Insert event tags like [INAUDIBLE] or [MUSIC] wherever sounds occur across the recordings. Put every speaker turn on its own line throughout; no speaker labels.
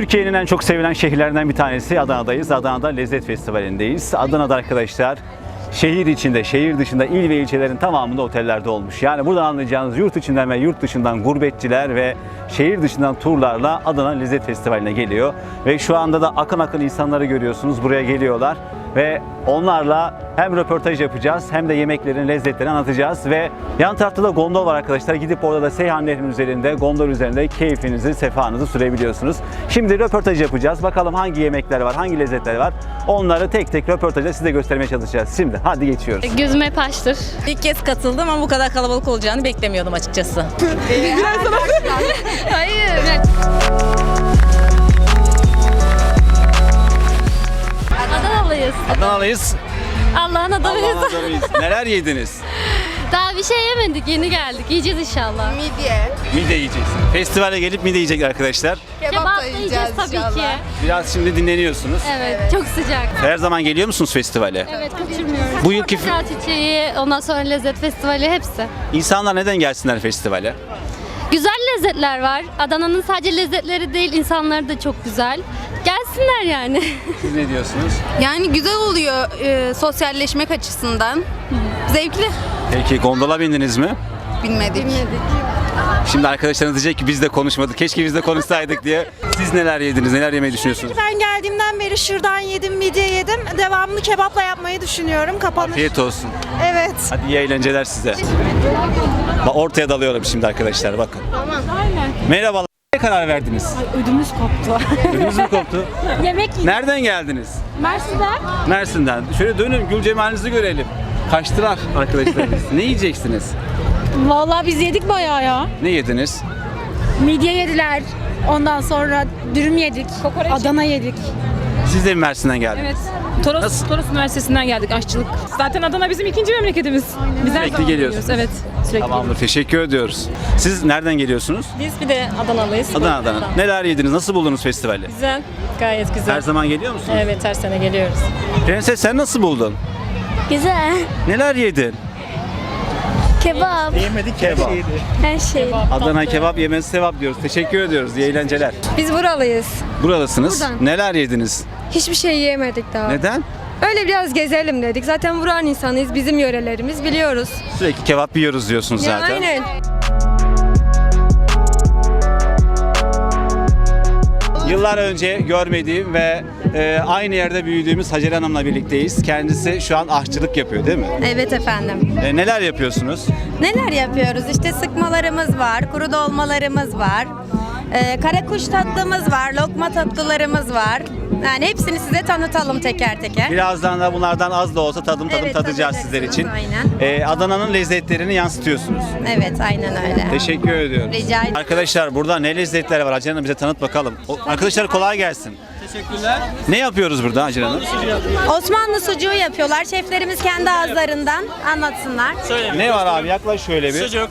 Türkiye'nin en çok sevilen şehirlerinden bir tanesi Adana'dayız. Adana'da Lezzet Festivali'ndeyiz. Adana'da arkadaşlar şehir içinde, şehir dışında il ve ilçelerin tamamında otellerde olmuş. Yani buradan anlayacağınız yurt içinden ve yurt dışından gurbetçiler ve şehir dışından turlarla Adana Lezzet Festivali'ne geliyor. Ve şu anda da akın akın insanları görüyorsunuz. Buraya geliyorlar ve onlarla hem röportaj yapacağız hem de yemeklerin lezzetlerini anlatacağız ve yan tarafta da gondol var arkadaşlar. Gidip orada da Seyhan Nehri'nin üzerinde, gondol üzerinde keyfinizi, sefanızı sürebiliyorsunuz. Şimdi röportaj yapacağız. Bakalım hangi yemekler var, hangi lezzetler var. Onları tek tek röportajda size göstermeye çalışacağız. Şimdi hadi geçiyoruz.
Gözüm hep açtır.
İlk kez katıldım ama bu kadar kalabalık olacağını beklemiyordum açıkçası. [LAUGHS]
Hayır. Adanalıyız.
Adana'lıyız.
Allah'ın adamıyız.
Allah'ın adamıyız. Neler yediniz? [LAUGHS]
Daha bir şey yemedik. Yeni geldik. Yiyeceğiz inşallah.
Midye.
Mide yiyeceğiz. Festivale gelip mide yiyecek arkadaşlar.
Kebap,
Kebap
da yiyeceğiz
yiyeceğiz tabii
inşallah.
ki.
Biraz şimdi dinleniyorsunuz.
Evet, çok sıcak.
Her zaman geliyor musunuz festivale?
Evet, kaçırmıyoruz.
Bu yılki
Portakal çiçeği, ondan sonra lezzet festivali hepsi.
insanlar neden gelsinler festivale?
Güzel lezzetler var. Adana'nın sadece lezzetleri değil, insanları da çok güzel. Gelsinler yani. [LAUGHS]
Siz ne diyorsunuz?
Yani güzel oluyor e, sosyalleşmek açısından. Zevkli.
Peki gondola bindiniz mi?
Bilmedik.
Şimdi arkadaşlarınız diyecek ki biz de konuşmadık. Keşke biz de konuşsaydık diye. Siz neler yediniz? Neler yemeyi düşünüyorsunuz?
Ben geldiğimden beri şırdan yedim, midye yedim. Devamlı kebapla yapmayı düşünüyorum. Kapanış.
Afiyet olsun.
Evet.
Hadi iyi eğlenceler size. Bak ortaya dalıyorum şimdi arkadaşlar bakın. Merhabalar. Ne karar verdiniz?
Ödümüz koptu.
Ödünüz mü koptu? [LAUGHS]
Yemek
Nereden geldiniz?
Mersin'den.
Mersin'den. Şöyle dönün gül cemalinizi görelim. Kaçtılar arkadaşlarımız. [LAUGHS] ne yiyeceksiniz?
Vallahi biz yedik bayağı ya.
Ne yediniz?
Midye yediler. Ondan sonra dürüm yedik. Adana yedik.
Siz de mi Mersin'den geldiniz?
Evet. Toros,
Nasıl?
Toros Üniversitesi'nden geldik aşçılık. Zaten Adana bizim ikinci memleketimiz. Biz her
Sürekli
zaman
geliyorsunuz.
geliyoruz, Evet. Sürekli
Tamamdır. Teşekkür ediyoruz. Siz nereden geliyorsunuz?
Biz bir de Adanalıyız.
Adana'dan. Neler yediniz? Nasıl buldunuz festivali?
Güzel. Gayet güzel.
Her zaman geliyor musunuz?
Evet her sene geliyoruz.
Prenses sen nasıl buldun?
Güzel.
Neler yedin?
Kebap,
Kebap.
her şey.
Adana kebap yemesi sevap diyoruz. Teşekkür ediyoruz. İyi eğlenceler.
Biz buralıyız.
Buralısınız.
Buradan.
Neler yediniz?
Hiçbir şey yiyemedik daha.
Neden?
Öyle biraz gezelim dedik. Zaten buranın insanıyız. Bizim yörelerimiz biliyoruz.
Sürekli kebap yiyoruz diyorsunuz
Ya
zaten.
aynen.
Yıllar önce görmediğim ve e, aynı yerde büyüdüğümüz Hacer Hanım'la birlikteyiz. Kendisi şu an aşçılık yapıyor değil mi?
Evet efendim.
E, neler yapıyorsunuz?
Neler yapıyoruz? İşte sıkmalarımız var, kuru dolmalarımız var. Ee, kara kuş tatlımız var, lokma tatlılarımız var. Yani hepsini size tanıtalım teker teker.
Birazdan da bunlardan az da olsa tadım tadım
Evet,
tadacağız sizler için.
aynen.
E, Adana'nın lezzetlerini yansıtıyorsunuz.
Evet, aynen öyle.
Teşekkür ediyorum.
Rica ederim.
Arkadaşlar burada ne lezzetler var? Hacer Hanım bize tanıt bakalım. O- arkadaşlar kolay gelsin. Teşekkürler. Ne yapıyoruz burada Hacer Hanım?
Osmanlı sucuğu yapıyorlar. Şeflerimiz kendi ağızlarından anlatsınlar.
Ne var abi? Yaklaş şöyle bir.
Sucuk,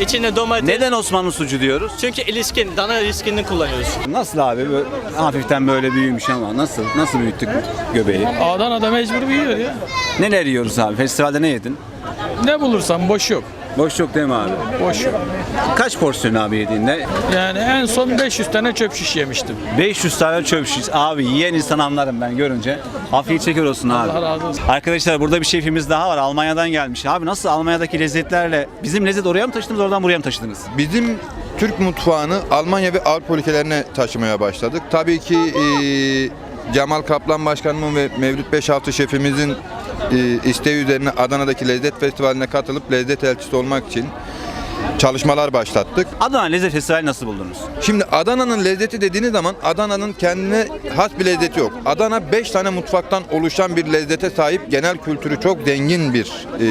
içinde domates.
Neden Osmanlı sucu diyoruz?
Çünkü ilişkin, dana ilişkini kullanıyoruz.
Nasıl abi? Böyle, hafiften böyle büyümüş ama nasıl? Nasıl büyüttük göbeği?
Adana'da mecbur büyüyor ya.
Neler yiyoruz abi? Festivalde ne yedin?
Ne bulursan boş yok.
Boş yok değil mi abi?
Boş yok.
Kaç porsiyon abi yediğinde?
Yani en son 500 tane çöp şiş yemiştim.
500 tane çöp şiş. Abi yiyen insan anlarım ben görünce. Afiyet şeker olsun abi.
Allah razı olsun.
Arkadaşlar burada bir şefimiz daha var. Almanya'dan gelmiş. Abi nasıl Almanya'daki lezzetlerle bizim lezzet oraya mı taşıdınız oradan buraya mı taşıdınız?
Bizim Türk mutfağını Almanya ve Avrupa ülkelerine taşımaya başladık. Tabii ki e, Cemal Kaplan Başkanımın ve Mevlüt Beşaltı şefimizin isteği üzerine Adana'daki lezzet festivaline katılıp lezzet elçisi olmak için çalışmalar başlattık.
Adana Lezzet Festivali nasıl buldunuz?
Şimdi Adana'nın lezzeti dediğiniz zaman Adana'nın kendine has bir lezzeti yok. Adana 5 tane mutfaktan oluşan bir lezzete sahip genel kültürü çok zengin bir e,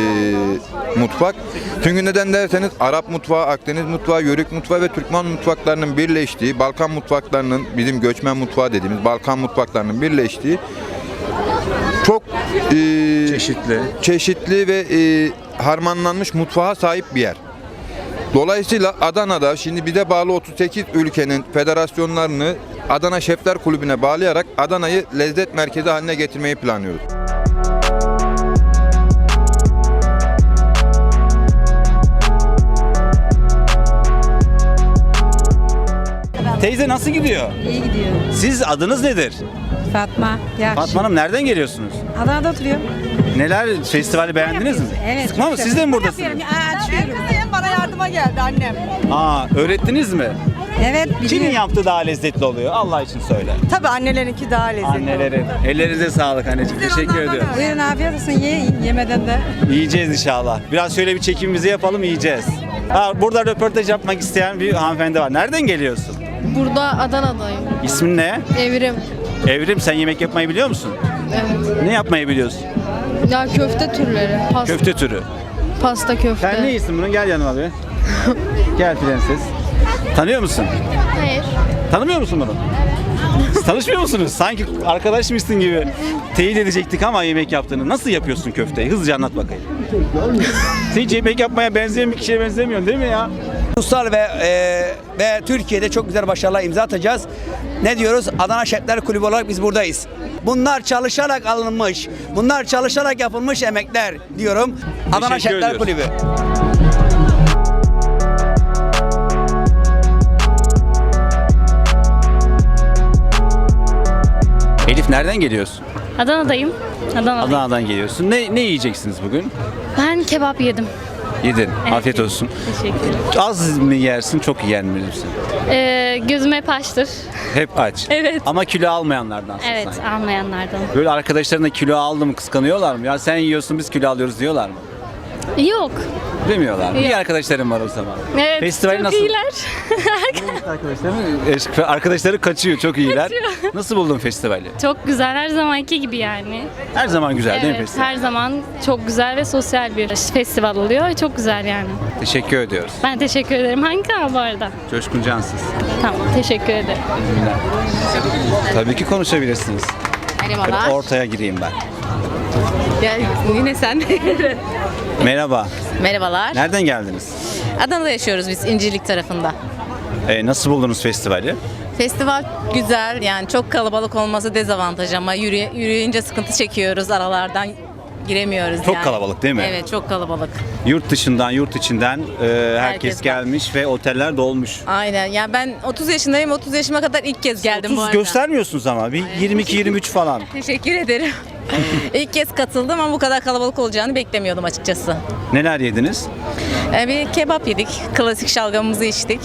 mutfak. Çünkü neden derseniz Arap mutfağı, Akdeniz mutfağı, Yörük mutfağı ve Türkmen mutfaklarının birleştiği, Balkan mutfaklarının bizim göçmen mutfağı dediğimiz Balkan mutfaklarının birleştiği çok e,
Çeşitli.
çeşitli ve e, harmanlanmış mutfağa sahip bir yer. Dolayısıyla Adana'da şimdi bize bağlı 38 ülkenin federasyonlarını Adana Şefler Kulübü'ne bağlayarak Adana'yı lezzet merkezi haline getirmeyi planlıyoruz.
Teyze nasıl gidiyor?
İyi gidiyor.
Siz adınız nedir?
Fatma. Ya
Fatma Hanım nereden geliyorsunuz?
Adana'da oturuyor.
Neler festivali beğendiniz mi?
Evet,
Sıkma mı? Siz de mi buradasınız?
Bana yardıma geldi annem.
Aa, öğrettiniz mi?
Evet
Kimin yaptığı daha lezzetli oluyor? Allah için söyle.
Tabii annelerinki daha lezzetli.
Annelerin. Ellerinize sağlık anneciğim. Teşekkür ediyorum.
Buyurun afiyet olsun ye yemeden de.
Yiyeceğiz inşallah. Biraz şöyle bir çekimimizi yapalım yiyeceğiz. Ha, burada röportaj yapmak isteyen bir hanımefendi var. Nereden geliyorsun?
Burada Adana'dayım.
İsmin ne?
Evrim.
Evrim sen yemek yapmayı biliyor musun?
Evet.
Ne yapmayı biliyorsun?
Ya köfte türleri. Pasta,
Köfte türü.
pasta köfte.
Sen ne iyisin bunun? Gel yanıma bir. [LAUGHS] Gel prenses. Tanıyor musun?
Hayır.
Tanımıyor musun bunu? Siz [LAUGHS] tanışmıyor musunuz? Sanki arkadaşmışsın gibi teyit edecektik ama yemek yaptığını. Nasıl yapıyorsun köfteyi? Hızlıca anlat bakayım. Sen [LAUGHS] hiç yemek yapmaya benzeyen bir kişiye benzemiyorsun değil mi ya?
Ulusal ve e, ve Türkiye'de çok güzel başarılar imza atacağız. Ne diyoruz? Adana Şefler Kulübü olarak biz buradayız. Bunlar çalışarak alınmış, bunlar çalışarak yapılmış emekler diyorum. Adana
ediyoruz.
Kulübü.
Elif nereden geliyorsun?
Adana'dayım. Adana'dayım.
Adana'dan geliyorsun. Ne, ne yiyeceksiniz bugün?
Ben kebap yedim.
Yedin. Afiyet olsun.
Teşekkür ederim.
Az mı yersin, çok yiyen misin?
Ee, gözüm hep açtır.
Hep aç. [LAUGHS]
Evet.
Ama kilo almayanlardan.
Evet, almayanlardan.
Böyle arkadaşlarına kilo aldı mı kıskanıyorlar mı? Ya sen yiyorsun biz kilo alıyoruz diyorlar mı?
Yok.
Demiyorlar. İyi arkadaşlarım var o zaman.
Evet,
Festival
çok
nasıl?
iyiler. [LAUGHS]
Arkadaşları, arkadaşları kaçıyor çok iyiler.
Kaçıyor.
Nasıl buldun festivali?
çok güzel, her zamanki gibi yani.
Her zaman güzel değil mi
Evet,
festival?
her zaman çok güzel ve sosyal bir festival oluyor. Çok güzel yani.
Teşekkür ediyoruz.
Ben teşekkür ederim. Hangi kanal bu arada?
Coşkun Cansız.
Tamam, teşekkür ederim.
Tabii ki konuşabilirsiniz.
Merhabalar.
Ortaya gireyim ben.
Gel yine sen. [LAUGHS]
Merhaba.
Merhabalar.
Nereden geldiniz?
Adana'da yaşıyoruz biz İncirlik tarafında.
Ee, nasıl buldunuz festivali?
Festival güzel yani çok kalabalık olması dezavantaj ama yürüye, yürüyünce sıkıntı çekiyoruz aralardan giremiyoruz
Çok
yani.
kalabalık değil mi?
Evet çok kalabalık.
Yurt dışından, yurt içinden e, herkes,
Herkes var.
gelmiş ve oteller dolmuş.
Aynen yani ben 30 yaşındayım 30 yaşıma kadar ilk kez geldim
30
bu arada.
göstermiyorsunuz ama. Bir 22-23 falan. [LAUGHS]
Teşekkür ederim. [LAUGHS] ilk kez katıldım ama bu kadar kalabalık olacağını beklemiyordum açıkçası.
Neler yediniz?
Ee, bir kebap yedik, klasik şalgamımızı içtik.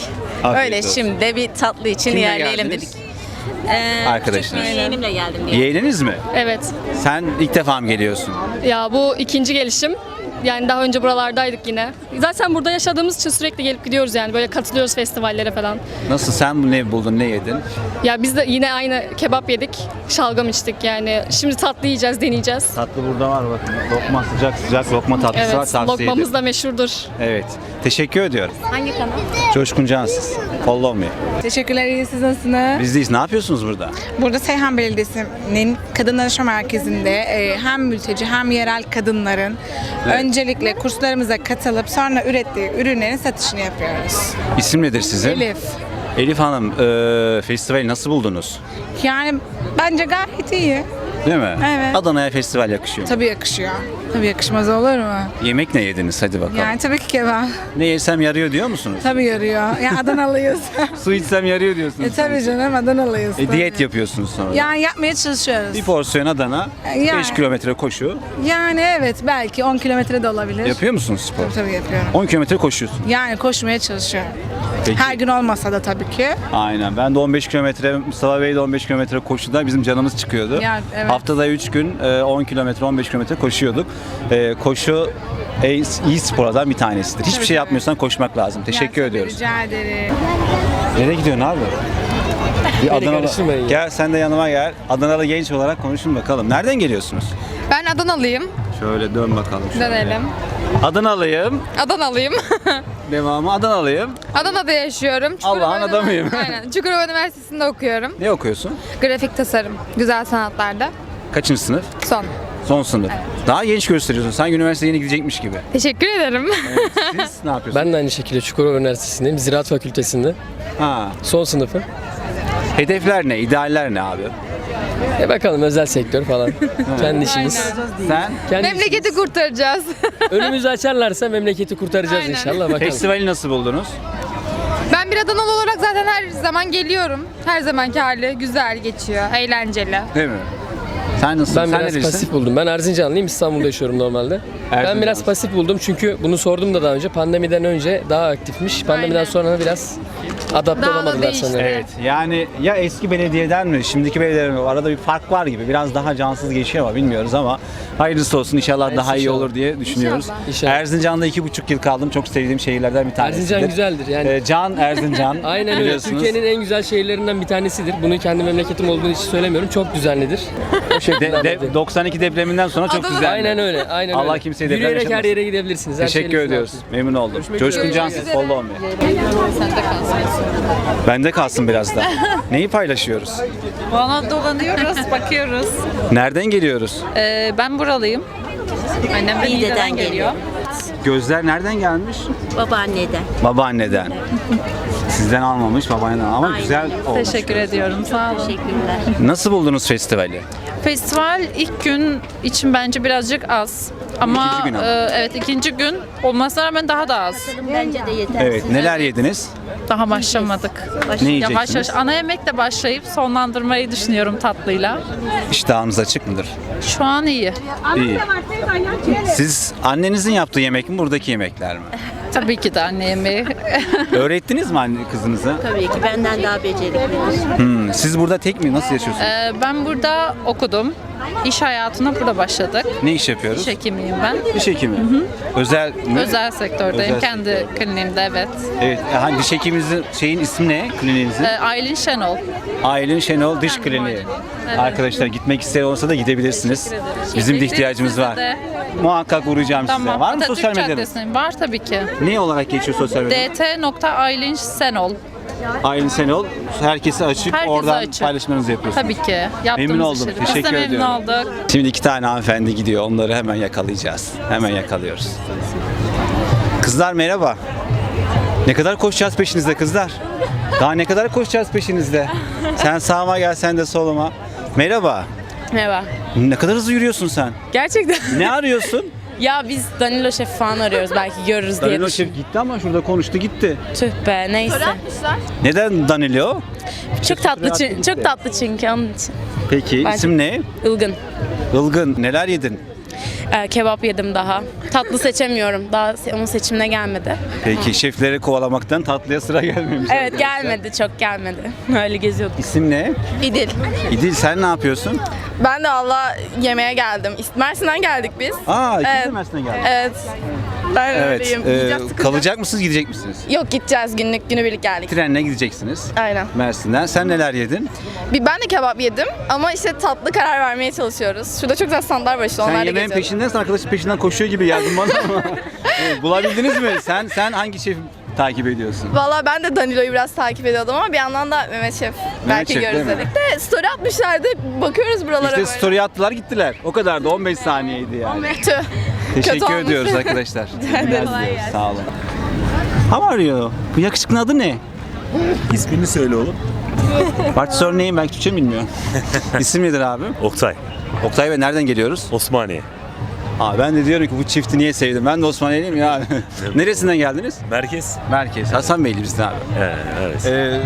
Afiyet
Öyle
olsun.
şimdi de bir tatlı için
Kimle
ilerleyelim
geldiniz?
dedik. Ee,
Arkadaşlar.
küçük bir Yeğenimle geldim diye.
Yeğeniniz mi?
Evet.
Sen ilk defa mı geliyorsun?
Ya bu ikinci gelişim. Yani daha önce buralardaydık yine. Zaten burada yaşadığımız için sürekli gelip gidiyoruz yani. Böyle katılıyoruz festivallere falan.
Nasıl sen ne buldun, ne yedin?
Ya biz de yine aynı kebap yedik. Şalgam içtik yani. Şimdi tatlı yiyeceğiz, deneyeceğiz.
Tatlı burada var bakın. Lokma sıcak sıcak lokma tatlısı var
Evet,
tavsiye
lokmamız
ederim.
da meşhurdur.
Evet. Teşekkür ediyorum.
Hangi kanal?
Coşkun Cansız. Follow me.
Teşekkürler iyi siz nasılsınız?
Bizdeyiz. Ne yapıyorsunuz burada?
Burada Seyhan Belediyesi'nin Kadın Danışma Merkezi'nde e, hem mülteci hem yerel kadınların öncelikle kurslarımıza katılıp sonra ürettiği ürünlerin satışını yapıyoruz.
İsim nedir sizin?
Elif.
Elif Hanım, e, festivali nasıl buldunuz?
Yani bence gayet iyi.
Değil mi?
Evet.
Adana'ya festival yakışıyor.
Tabii yakışıyor. Tabii yakışmaz olur mu?
Yemek ne yediniz? Hadi bakalım.
Yani tabii ki kebap.
Ne yesem yarıyor diyor musunuz?
Tabii yarıyor. Yani [LAUGHS] Adanalıyız.
Su içsem yarıyor diyorsunuz.
e tabii canım Adanalıyız.
E, diyet yapıyorsunuz sonra.
Yani yapmaya çalışıyoruz.
Bir porsiyon Adana,
Yani.
5 kilometre koşu.
Yani evet belki 10 kilometre de olabilir.
Yapıyor musunuz spor?
Tabii, tabii yapıyorum.
10 kilometre koşuyorsun.
Yani koşmaya çalışıyorum.
Peki.
Her gün olmasa da tabii ki.
Aynen. Ben de 15 kilometre, Mustafa Bey de 15 kilometre koşuda bizim canımız çıkıyordu.
Ya, evet.
Haftada 3 gün e, 10 kilometre, 15 kilometre koşuyorduk. E, Koşu en iyi sporlardan bir tanesidir. Hiçbir
Tabii,
şey yapmıyorsan koşmak lazım. Teşekkür
Yani
ediyoruz.
Rica ederim.
Nereye gidiyorsun abi? Bir Adanalı. Gel sen de yanıma gel. Adanalı genç olarak konuşun bakalım. Nereden geliyorsunuz?
Ben Adanalıyım.
Şöyle dön bakalım. şöyle.
Dönelim.
Adanalıyım.
Adanalıyım. [LAUGHS]
Devamı Adanalıyım.
Adana'da yaşıyorum.
Allah'ın adamıyım. [LAUGHS]
Aynen. Çukurova Üniversitesi'nde okuyorum.
Ne okuyorsun?
Grafik tasarım. Güzel sanatlarda.
Kaçıncı sınıf?
Son.
Son sınıf. Daha genç gösteriyorsun. Sanki üniversiteye yeni gidecekmiş gibi.
Teşekkür ederim.
Siz [LAUGHS] ne yapıyorsunuz?
Ben de aynı şekilde Çukurova Üniversitesi'ndeyim. Ziraat Fakültesi'nde.
Ha.
Son sınıfı.
Hedefler ne? İdealler ne abi?
E bakalım özel sektör falan. [LAUGHS] Kendi işimiz.
Sen
Kendi
Memleketi kurtaracağız.
işimiz. [LAUGHS] Önümüzü açarlarsa memleketi kurtaracağız
Aynen.
inşallah bakalım.
festivali nasıl buldunuz?
Ben
bir Adanalı olarak zaten her zaman geliyorum. Her zamanki hali güzel geçiyor, eğlenceli.
Değil mi? Sen nasılsın?
Ben
Sen
biraz
nerelisin?
pasif buldum. Ben Erzincanlıyım. İstanbul'da yaşıyorum normalde.
Erzincan.
Ben biraz pasif buldum çünkü bunu sordum da daha önce. Pandemiden önce daha aktifmiş. Pandemiden
Aynen.
sonra da biraz adapte
Daha da
olamadılar
değişti.
sanırım.
Evet yani ya eski belediyeden mi şimdiki belediyeden mi arada bir fark var gibi biraz daha cansız geçiyor ama bilmiyoruz ama hayırlısı olsun inşallah
Hayırlısı
daha iyi
inşallah.
olur diye düşünüyoruz.
İnşallah.
Erzincan'da iki buçuk yıl kaldım çok sevdiğim şehirlerden bir tanesi.
Erzincan güzeldir yani.
Ee, Can Erzincan [LAUGHS]
Aynen öyle.
biliyorsunuz.
Türkiye'nin en güzel şehirlerinden bir tanesidir. Bunu kendi memleketim olduğu için söylemiyorum. Çok düzenlidir. O [LAUGHS] şekilde
De- de-
anlatayım.
92 depreminden sonra çok
Adana-
güzel.
Aynen öyle. Aynen
Allah
öyle.
kimseye deprem
Yürüyerek her
yaşatmasın.
yere gidebilirsiniz. Her
Teşekkür
şeyin
ediyoruz. Memnun oldum. Coşkun
üzere.
Cansız, follow olmayı. Bende kalsın biraz da. Neyi paylaşıyoruz?
Valla dolanıyoruz, bakıyoruz.
Nereden geliyoruz?
Ee, ben buralıyım. Annem Niğde'den geliyor.
Gözler nereden gelmiş?
Babaanneden.
Babaanneden. Sizden almamış babaanneden ama güzel olmuş.
Teşekkür ediyorum. Sağ olun.
Teşekkürler.
Nasıl buldunuz festivali?
Festival ilk gün için bence birazcık az. Ama
İkinci gün ama.
e, evet ikinci gün olmasına rağmen daha da az.
Bence de yeter.
Evet. Neler yediniz?
Daha başlamadık.
Ne
Yavaş
yiyeceksiniz?
yavaş ana yemekle başlayıp sonlandırmayı düşünüyorum tatlıyla.
İştahınız açık mıdır?
Şu an iyi.
İyi. Siz annenizin yaptığı yemek mi buradaki yemekler mi?
Tabii ki de anne yemeği. [LAUGHS]
Öğrettiniz mi anne kızınıza?
Tabii ki benden daha beceriklidir.
Hmm, Siz burada tek mi? Nasıl yaşıyorsunuz?
Ee, ben burada okudum. İş hayatına burada başladık.
Ne iş yapıyoruz?
Diş hekimiyim ben.
Diş hekimi. Özel mi?
Özel sektördeyim.
Özel
Kendi
sektör.
kliniğimde evet.
Evet. Hani diş hekiminizin şeyin ismi ne? Kliniğinizin?
Ee, Aylin Şenol.
Aylin Şenol Diş Kliniği.
Evet.
Arkadaşlar gitmek isteyen olsa da gidebilirsiniz. Bizim de ihtiyacımız var.
de.
Muhakkak uğrayacağım size. Var mı
Atatürk
sosyal medyada?
Var tabii ki.
Ne olarak geçiyor sosyal medyada?
dt.aylin Senol.
Aylin Şenol. Herkese açık.
Herkese
Oradan
açık.
paylaşmanızı yapıyorsunuz.
Tabii ki. Yaptığımız
Memnun oldum.
işleri. Biz de memnun
ediyorum.
olduk.
Şimdi iki tane hanımefendi gidiyor. Onları hemen yakalayacağız. Hemen yakalıyoruz. Kızlar merhaba. Ne kadar koşacağız peşinizde kızlar? Daha ne kadar koşacağız peşinizde? Sen sağıma gel sen de soluma. Merhaba.
Merhaba.
Ne kadar hızlı yürüyorsun sen?
Gerçekten.
Ne arıyorsun? [LAUGHS]
ya biz Danilo Şef falan arıyoruz. Belki görürüz diye
Danilo. Şef gitti ama şurada konuştu gitti.
Tüh be neyse.
Neden Danilo?
Çok tatlı çünkü, çok tatlı çünkü onun için.
Peki
Ben-
isim ne?
Ilgın.
Ilgın. Neler yedin?
Ee, kebap yedim daha. Tatlı seçemiyorum. Daha onun seçimine gelmedi.
Peki şefleri kovalamaktan tatlıya sıra gelmemiş.
Evet gelmedi. Çok gelmedi. [LAUGHS] Öyle geziyorduk.
İsim ne?
İdil.
İdil sen ne yapıyorsun?
Ben de Allah yemeğe geldim. Mersin'den geldik biz.
Aa ikiniz de
Evet.
Mersin'den geldiniz.
Evet. Ben
Evet.
öyleyim.
e,
Yiyeceğiz, sıkılacağız.
kalacak mısınız gidecek misiniz?
Yok gideceğiz günlük günübirlik geldik.
Trenle gideceksiniz.
Aynen.
Mersin'den. Sen neler yedin?
Bir ben de kebap yedim ama işte tatlı karar vermeye çalışıyoruz. Şurada çok güzel standlar var işte
Sen
onlarla
yemeğin
geziyoruz.
peşindensin arkadaşın peşinden koşuyor gibi geldin bana ama. [LAUGHS] Bulabildiniz mi? Sen sen hangi şefi takip ediyorsun?
Valla ben de Danilo'yu biraz takip ediyordum ama bir yandan da Mehmet Şef belki
Şef,
görürüz
değil mi?
dedik de story atmışlardı bakıyoruz buralara
İşte
böyle.
story attılar gittiler. O kadar da 15 saniyeydi yani.
Tüh.
Teşekkür
olmuş.
ediyoruz [LAUGHS] arkadaşlar.
ederim.
Sağ olun. How are you? Bu yakışıklının adı ne?
İsmini söyle oğlum.
What's your name? Ben Türkçe bilmiyorum. [LAUGHS] İsim nedir abi?
Oktay.
Oktay Bey nereden geliyoruz?
Osmaniye.
Aa, ben de diyorum ki bu çifti niye sevdim? Ben de Osmaniyeliyim ya. [LAUGHS] Neresinden geldiniz?
Merkez.
Merkez. Hasan Beyli bizden abi.
evet.
Ee,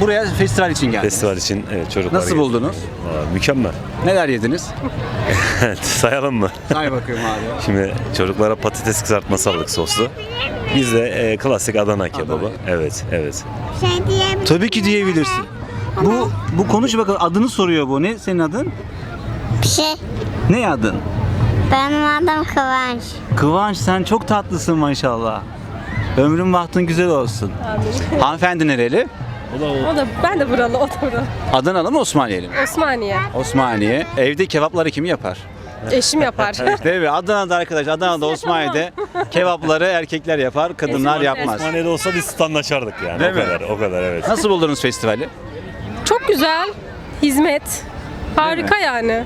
buraya festival için geldiniz.
Festival için evet çocuklar
Nasıl buldunuz?
mükemmel.
Neler yediniz?
Evet [LAUGHS] sayalım mı?
Say bakıyorum abi. [LAUGHS]
Şimdi çocuklara patates kızartması aldık soslu. Biz de e, klasik Adana kebabı. Evet, evet.
Tabii ki diyebilirsin. Bu bu konuş bakalım adını soruyor bu. Ne senin adın?
Şey,
Ne adın?
Benim adım Kıvanç.
Kıvanç sen çok tatlısın maşallah. Ömrün bahtın güzel olsun. Hanımefendi nereli?
O da ben de buralı, o da buralı.
Adanalı mı Osmaniyeli mi?
Osmaniye.
Osmaniye. Evde kebapları kim yapar?
Eşim yapar. [LAUGHS]
Değil mi? Adana'da arkadaş, Adana'da Osmaniye'de kebapları erkekler yapar, kadınlar yapmaz.
Osmaniye'de olsa biz standlaşardık yani.
Değil
o
mi?
kadar, o kadar evet.
Nasıl buldunuz festivali?
Çok güzel. Hizmet. Harika yani.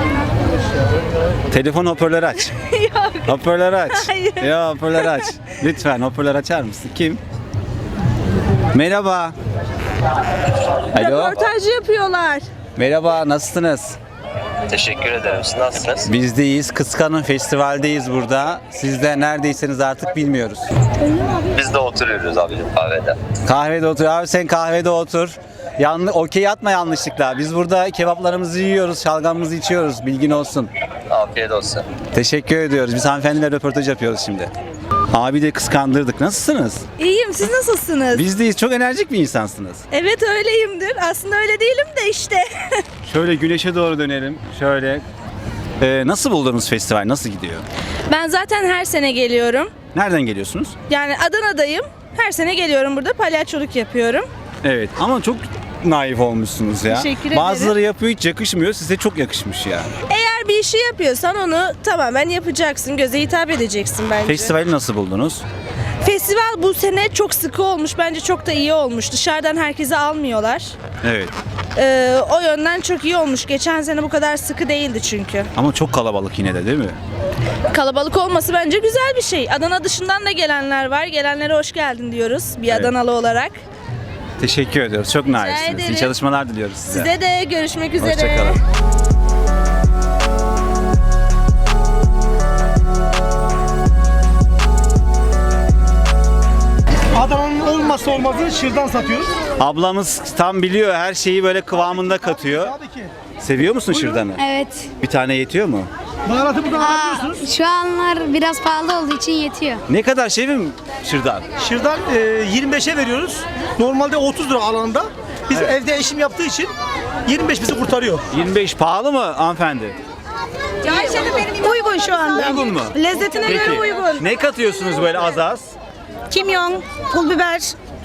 Telefon hoparlörü aç. [LAUGHS] Hoparlörü aç. Ya hoparlörü aç. Lütfen hoparlörü açar mısın? Kim? Merhaba. Alo.
Röportaj yapıyorlar.
Merhaba, nasılsınız?
Teşekkür ederim. Siz nasılsınız?
Bizdeyiz. Kıskanın festivaldeyiz burada. Siz de neredeyseniz artık bilmiyoruz.
Biz de oturuyoruz abicim kahvede.
Kahvede otur. Abi sen kahvede otur. Yanlı, okey atma yanlışlıkla. Biz burada kebaplarımızı yiyoruz, şalgamımızı içiyoruz. Bilgin olsun.
Afiyet olsun.
Teşekkür ediyoruz. Biz hanımefendiyle röportaj yapıyoruz şimdi. Abi de kıskandırdık. Nasılsınız?
İyiyim siz nasılsınız?
Bizdeyiz. Çok enerjik bir insansınız.
Evet öyleyimdir. Aslında öyle değilim de işte. [LAUGHS]
Şöyle güneşe doğru dönelim. Şöyle. Ee, nasıl buldunuz festival? Nasıl gidiyor?
Ben zaten her sene geliyorum.
Nereden geliyorsunuz?
Yani Adana'dayım. Her sene geliyorum burada palyaçoluk yapıyorum.
Evet ama çok naif olmuşsunuz ya.
Teşekkür ederim.
Bazıları yapıyor hiç yakışmıyor. Size çok yakışmış ya.
Eğer bir işi yapıyorsan onu tamamen yapacaksın. Göze hitap edeceksin bence.
Festivali nasıl buldunuz?
Festival bu sene çok sıkı olmuş. Bence çok da iyi olmuş. Dışarıdan herkese almıyorlar.
Evet.
Ee, o yönden çok iyi olmuş. Geçen sene bu kadar sıkı değildi çünkü.
Ama çok kalabalık yine de değil mi?
Kalabalık olması bence güzel bir şey. Adana dışından da gelenler var. Gelenlere hoş geldin diyoruz bir
Evet.
Adanalı olarak.
Teşekkür ediyoruz. Çok naifsiniz.
ederim.
İyi çalışmalar diliyoruz size.
Size de görüşmek üzere.
Hoşçakalın.
Adana'nın olmazsa olmazı şırdan satıyoruz.
Ablamız tam biliyor her şeyi böyle kıvamında katıyor.
Tabii ki.
Seviyor musun şırdanı?
Evet.
Bir tane yetiyor mu?
Baharatı buradan alabiliyorsunuz.
Şu anlar biraz pahalı olduğu için yetiyor.
Ne kadar şefim şırdan?
Şırdan e, 25'e veriyoruz. Normalde 30 lira alanda. Biz
Evet.
evde eşim yaptığı için 25 bizi kurtarıyor.
25 pahalı mı hanımefendi?
Uygun şu anda.
Uygun mu?
Lezzetine göre uygun.
Ne katıyorsunuz böyle az az?
Kimyon, pul biber,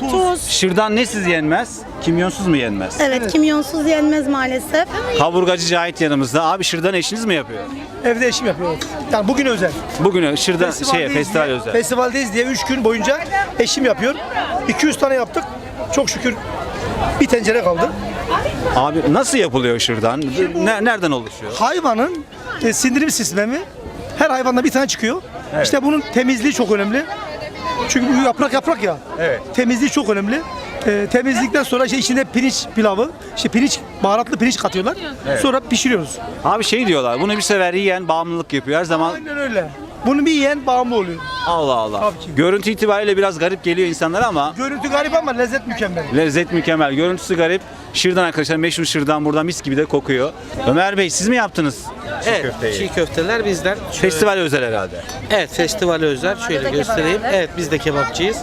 tuz.
Şırdan ne siz yenmez? Kimyonsuz mu yenmez?
Evet, kimyonsuz yenmez maalesef.
Kaburgacı Cahit yanımızda. Abi şırdan eşiniz mi yapıyor?
Evde eşim yapıyor. Yani bugün özel.
Bugün şırdan şey
Festivaldeyiz
festival
diye-
özel.
Festivaldeyiz diye 3 gün boyunca eşim yapıyor. 200 tane yaptık. Çok şükür bir tencere kaldı.
Abi nasıl yapılıyor şırdan? Ne, nereden oluşuyor?
Hayvanın e, sindirim sistemi her hayvanda bir tane çıkıyor. İşte bunun temizliği çok önemli. Çünkü bu yaprak yaprak ya.
Evet.
Temizliği çok önemli. E, temizlikten sonra işte içinde pirinç pilavı, işte pirinç baharatlı pirinç katıyorlar. Sonra pişiriyoruz.
Abi şey diyorlar bunu bir sefer yiyen bağımlılık yapıyor. Her zaman
Aynen öyle. Bunu bir yiyen bağımlı oluyor.
Allah Allah.
Tabii ki.
Görüntü itibariyle biraz garip geliyor insanlara ama
Görüntü garip ama lezzet mükemmel.
lezzet mükemmel. Görüntüsü garip. Şırdan arkadaşlar meşhur şırdan burada mis gibi de kokuyor. Ömer Bey siz mi yaptınız? Çiğ
Evet,
köfteyi?
çiğ köfteler bizden.
Festival özel herhalde.
Evet, festivale özel. Şöyle göstereyim. Evet, biz de kebapçıyız.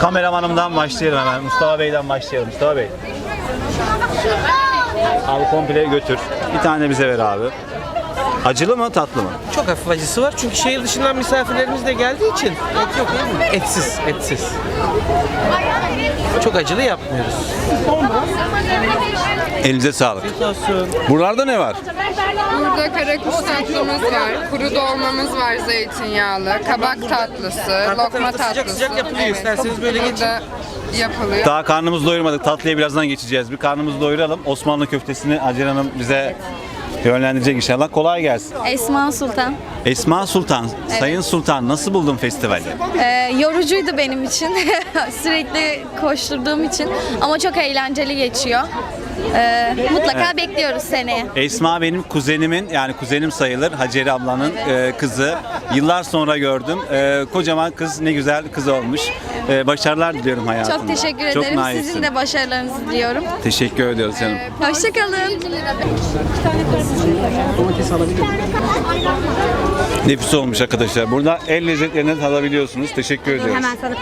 Kameramanımdan başlayalım hemen. Mustafa Bey'den başlayalım. Mustafa Bey. Abi komple götür. Bir tane bize ver abi. Acılı mı tatlı mı?
Çok hafif acısı var çünkü şehir dışından misafirlerimiz de geldiği için et yok değil mi? Etsiz, etsiz. Çok acılı yapmıyoruz.
Elinize sağlık.
Olsun.
Buralarda ne var?
Burada karakuş tatlımız var, kuru dolmamız var zeytinyağlı, kabak tatlısı, lokma tatlısı.
Sıcak sıcak yapılıyor. İsterseniz böyle geçin.
Burada yapılıyor.
Daha karnımızı doyurmadık. Tatlıya birazdan geçeceğiz. Bir karnımızı doyuralım. Osmanlı köftesini Hacer Hanım bize yönlendirecek inşallah. Kolay gelsin.
Esma Sultan.
Esma Sultan, Sayın Sultan nasıl buldun festivali?
Ee, yorucuydu benim için. [LAUGHS] Sürekli koşturduğum için. Ama çok eğlenceli geçiyor. Ee, mutlaka
Evet.
bekliyoruz seneye.
Esma benim kuzenimin yani kuzenim sayılır Hacer ablanın e, kızı. Yıllar sonra gördüm. E, kocaman kız ne güzel kız olmuş. E, başarılar diliyorum hayatında.
Çok teşekkür
Çok
ederim.
naifsin.
Sizin de başarılarınızı diliyorum.
Teşekkür ediyoruz canım.
Hoşçakalın.
Nefis olmuş arkadaşlar. Burada el lezzetlerini tadabiliyorsunuz. Teşekkür ediyoruz.
sana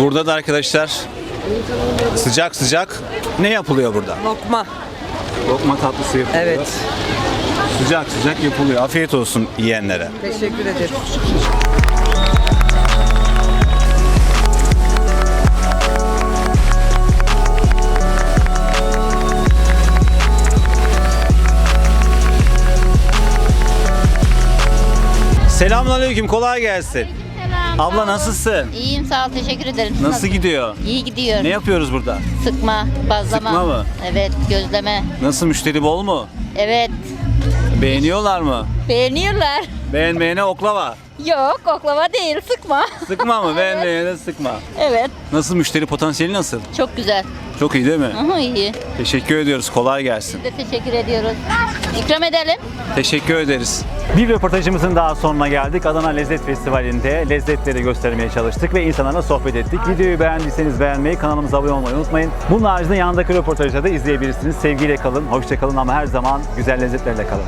Burada da arkadaşlar sıcak sıcak ne yapılıyor burada?
Lokma.
Lokma tatlısı yapılıyor.
Evet.
Sıcak sıcak yapılıyor. Afiyet olsun yiyenlere.
Teşekkür ederim.
Selamünaleyküm. Kolay gelsin. Abla nasılsın?
İyiyim sağ ol teşekkür ederim.
Nasıl gidiyor?
İyi gidiyor.
Ne yapıyoruz burada?
Sıkma, bazlama.
Sıkma mı?
Evet, gözleme.
Nasıl müşteri bol mu?
Evet.
Beğeniyorlar mı?
Beğeniyorlar.
Beğenmeyene oklava.
Yok, oklava değil, sıkma.
Sıkma mı? [LAUGHS] Beğenmeyene sıkma.
Evet.
Nasıl müşteri potansiyeli nasıl?
Çok güzel.
Çok iyi değil mi?
Aha iyi.
Teşekkür ediyoruz. Kolay gelsin.
Biz de teşekkür ediyoruz. İkram edelim.
Teşekkür ederiz. Bir röportajımızın daha sonuna geldik. Adana Lezzet Festivali'nde lezzetleri göstermeye çalıştık ve insanlarla sohbet ettik. Videoyu beğendiyseniz beğenmeyi, kanalımıza abone olmayı unutmayın. Bunun haricinde yanındaki röportajları da izleyebilirsiniz. Sevgiyle kalın, hoşça kalın ama her zaman güzel lezzetlerle kalın.